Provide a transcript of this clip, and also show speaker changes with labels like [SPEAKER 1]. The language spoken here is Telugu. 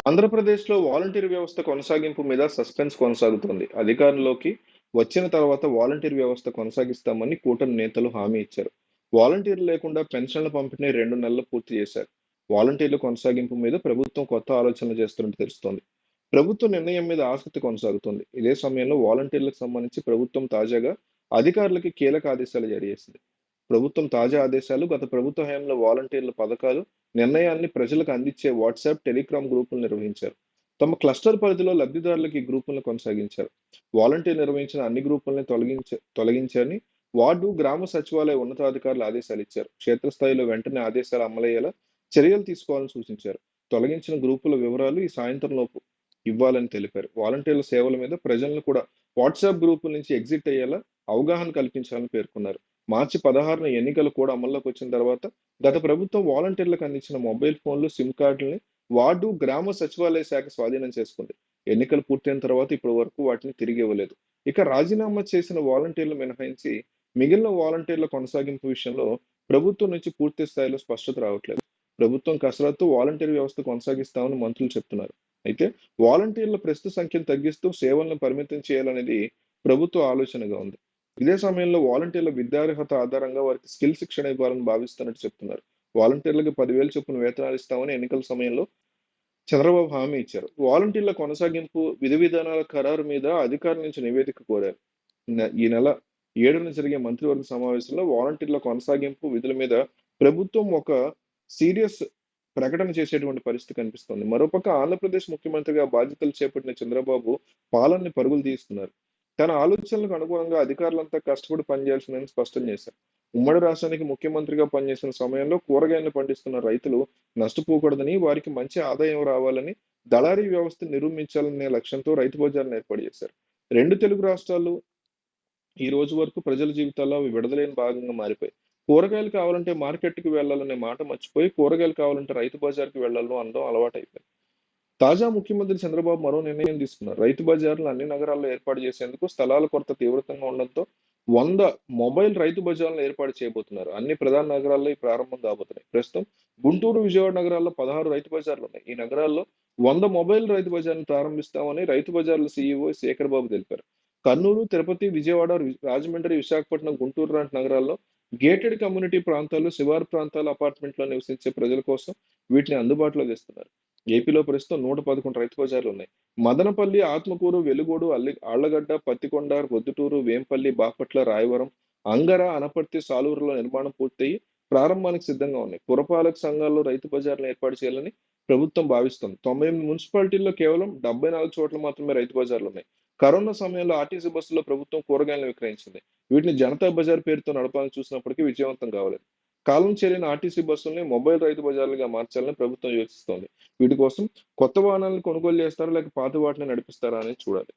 [SPEAKER 1] ఆంధ్రప్రదేశ్‌లో వాలంటీర్ వ్యవస్థ కొనసాగింపు మీద సస్పెన్స్ కొనసాగుతోంది. అధికారంలోకి వచ్చిన తర్వాత వాలంటీర్ వ్యవస్థ కొనసాగిస్తామని కూటమి నేతలు హామీ ఇచ్చారు. వాలంటీర్లు లేకుండా పెన్షన్ల పంపిణీ రెండు నెలలు పూర్తి చేశారు. వాలంటీర్ల కొనసాగింపు మీద ప్రభుత్వం కొత్త ఆలోచనలు చేస్తున్నట్టు తెలుస్తోంది. ప్రభుత్వ నిర్ణయం మీద ఆసక్తి కొనసాగుతోంది. ఇదే సమయంలో వాలంటీర్లకు సంబంధించి ప్రభుత్వం తాజాగా అధికారులకి కీలక ఆదేశాలు జారీ చేసింది. ప్రభుత్వం తాజా ఆదేశాలు గత ప్రభుత్వ హయాంలో వాలంటీర్ల పథకాలు, నిర్ణయాన్ని ప్రజలకు అందించే వాట్సాప్, టెలిగ్రామ్ గ్రూపులు నిర్వహించారు. తమ క్లస్టర్ పరిధిలో లబ్ధిదారులకు ఈ గ్రూపులను కొనసాగించారు. వాలంటీర్ నిర్వహించిన అన్ని గ్రూపులను తొలగించ తొలగించారని వార్డు, గ్రామ సచివాలయ ఉన్నతాధికారులు ఆదేశాలిచ్చారు. క్షేత్రస్థాయిలో వెంటనే ఆదేశాలు అమలయ్యేలా చర్యలు తీసుకోవాలని సూచించారు. తొలగించిన గ్రూపుల వివరాలు ఈ సాయంత్రంలోపు ఇవ్వాలని తెలిపారు. వాలంటీర్ల సేవల మీద ప్రజలను కూడా వాట్సాప్ గ్రూపుల నుంచి ఎగ్జిట్ అయ్యేలా అవగాహన కల్పించాలని పేర్కొన్నారు. మార్చి పదహారున ఎన్నికలు కూడా అమల్లోకి వచ్చిన తర్వాత గత ప్రభుత్వం వాలంటీర్లకు అందించిన మొబైల్ ఫోన్లు, సిమ్ కార్డుల్ని వార్డు, గ్రామ సచివాలయ శాఖ స్వాధీనం చేసుకుంది. ఎన్నికలు పూర్తయిన తర్వాత ఇప్పటి వరకు వాటిని తిరిగి ఇవ్వలేదు. ఇక రాజీనామా చేసిన వాలంటీర్లు మినహాయించి మిగిలిన వాలంటీర్ల కొనసాగింపు విషయంలో ప్రభుత్వం నుంచి పూర్తి స్థాయిలో స్పష్టత రావట్లేదు. ప్రభుత్వం కసరత్తు వాలంటీర్ వ్యవస్థ కొనసాగిస్తామని మంత్రులు చెప్తున్నారు. అయితే వాలంటీర్ల ప్రస్తుత సంఖ్యను తగ్గిస్తూ సేవలను పరిమితం చేయాలనేది ప్రభుత్వ ఆలోచనగా ఉంది. ఇదే సమయంలో వాలంటీర్ల విద్యార్హత ఆధారంగా వారికి స్కిల్ శిక్షణ ఇవ్వాలని భావిస్తున్నట్టు చెప్తున్నారు. వాలంటీర్లకు పదివేలు చొప్పున వేతనాలు ఇస్తామని ఎన్నికల సమయంలో చంద్రబాబు హామీ ఇచ్చారు. వాలంటీర్ల కొనసాగింపు విధి విధానాల ఖరారు మీద అధికారుల నుంచి నివేదిక కోరారు. ఈ నెల ఏడున జరిగే మంత్రివర్గ సమావేశంలో వాలంటీర్ల కొనసాగింపు విధుల మీద ప్రభుత్వం ఒక సీరియస్ ప్రకటన చేసేటువంటి పరిస్థితి కనిపిస్తోంది. మరోపక్క ఆంధ్రప్రదేశ్ ముఖ్యమంత్రిగా బాధ్యతలు చేపట్టిన చంద్రబాబు పాలనని పరుగులు తీస్తున్నారు. తన ఆలోచనలకు అనుగుణంగా అధికారులంతా కష్టపడి పనిచేయాల్సిందని స్పష్టం చేశారు. ఉమ్మడి రాష్ట్రానికి ముఖ్యమంత్రిగా పనిచేసిన సమయంలో కూరగాయలను పండిస్తున్న రైతులు నష్టపోకూడదని, వారికి మంచి ఆదాయం రావాలని, దళారీ వ్యవస్థ నిరూపించాలనే లక్ష్యంతో రైతు బజార్‌ను ఏర్పాటు చేశారు. రెండు తెలుగు రాష్ట్రాలు ఈ రోజు వరకు ప్రజల జీవితాల్లో అవి విడదలేని భాగంగా మారిపోయి కూరగాయలు కావాలంటే మార్కెట్‌కి వెళ్ళాలనే మాట మర్చిపోయి కూరగాయలు కావాలంటే రైతు బజార్‌కి వెళ్ళాలి అనడం అలవాటైపోయింది. తాజా ముఖ్యమంత్రి చంద్రబాబు మరో నిర్ణయం తీసుకున్నారు. రైతు బజార్లు అన్ని నగరాల్లో ఏర్పాటు చేసేందుకు స్థలాల కొరత తీవ్రంగా ఉండడంతో వంద మొబైల్ రైతు బజార్‌లను ఏర్పాటు చేయబోతున్నారు. అన్ని ప్రధాన నగరాల్లో ఈ ప్రారంభం కాబోతున్నాయి. ప్రస్తుతం గుంటూరు, విజయవాడ నగరాల్లో 16 రైతు బజార్లు ఉన్నాయి ఈ నగరాల్లో వంద మొబైల్ రైతు బజార్‌లను ప్రారంభిస్తామని రైతు బజార్ల సీఈఓ శేఖర్ బాబు తెలిపారు. కర్నూలు, తిరుపతి, విజయవాడ, రాజమండ్రి, విశాఖపట్నం, గుంటూరు లాంటి నగరాల్లో గేటెడ్ కమ్యూనిటీ ప్రాంతాలు, శివారు ప్రాంతాలు, అపార్ట్మెంట్‌లో నివసించే ప్రజల కోసం వీటిని అందుబాటులో తెస్తున్నారు. ఏపీలో ప్రస్తుతం 111 రైతు బజార్లు ఉన్నాయి మదనపల్లి, ఆత్మకూరు, వెలుగోడు, అల్లి ఆళ్ళగడ్డ, పత్తికొండ, పొద్దుటూరు వేంపల్లి, బాపట్ల, రాయవరం, అంగర, అనపర్తి, సాలూరులో నిర్మాణం పూర్తయి ప్రారంభానికి సిద్ధంగా ఉన్నాయి. పురపాలక సంఘాల్లో రైతు బజార్‌లను ఏర్పాటు చేయాలని ప్రభుత్వం భావిస్తుంది తొంభై ఎనిమిది మున్సిపాలిటీల్లో కేవలం 74 చోట్ల మాత్రమే రైతు బజార్లు ఉన్నాయి కరోనా సమయంలో ఆర్టీసీ బస్సుల్లో ప్రభుత్వం కూరగాయలను విక్రయించింది. వీటిని జనతా బజార్ పేరుతో నడపాలని చూసినప్పటికీ విజయవంతం కాలేదు. కాలం చేరిన ఆర్టీసీ బస్సుల్ని మొబైల్ రైతు బజార్లుగా మార్చాలని ప్రభుత్వం యోచిస్తోంది. వీటి కోసం కొత్త వాహనాలను కొనుగోలు చేస్తారా? లేక పాత వాటిని నడిపిస్తారా అనేది చూడాలి.